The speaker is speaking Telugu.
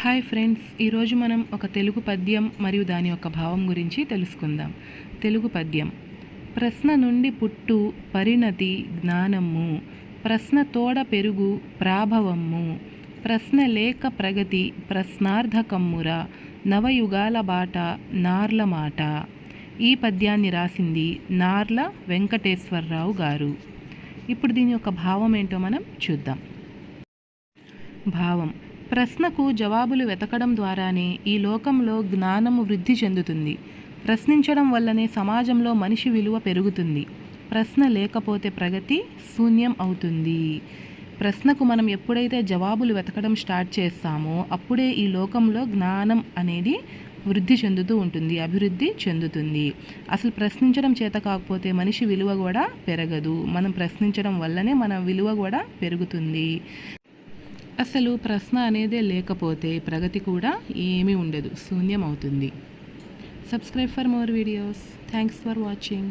హాయ్ ఫ్రెండ్స్ ఈరోజు మనం ఒక తెలుగు పద్యం మరియు దాని యొక్క భావం గురించి తెలుసుకుందాం. తెలుగు పద్యం. ప్రశ్న నుండి పుట్టు పరిణతి జ్ఞానము. ప్రశ్న తోడ పెరుగు ప్రాభవము. ప్రశ్న లేక ప్రగతి ప్రశ్నార్థకమ్ముర నవయుగాల బాట నార్ల మాట. ఈ పద్యాన్ని రాసింది నార్ల వెంకటేశ్వరరావు గారు. ఇప్పుడు దీని యొక్క భావం ఏంటో మనం చూద్దాం. భావం. ప్రశ్నకు జవాబులు వెతకడం ద్వారానే ఈ లోకంలో జ్ఞానము వృద్ధి చెందుతుంది. ప్రశ్నించడం వల్లనే సమాజంలో మనిషి విలువ పెరుగుతుంది. ప్రశ్న లేకపోతే ప్రగతి శూన్యం అవుతుంది. ప్రశ్నకు మనం ఎప్పుడైతే జవాబులు వెతకడం స్టార్ట్ చేస్తామో అప్పుడే ఈ లోకంలో జ్ఞానం అనేది వృద్ధి చెందుతూ ఉంటుంది అభివృద్ధి చెందుతుంది. అసలు ప్రశ్నించడం చేత కాకపోతే మనిషి విలువ కూడా పెరగదు. మనం ప్రశ్నించడం వల్లనే మన విలువ కూడా పెరుగుతుంది. అసలు ప్రశ్న అనేదే లేకపోతే ప్రగతి కూడా ఏమీ ఉండదు శూన్యం అవుతుంది subscribe for more videos thanks for watching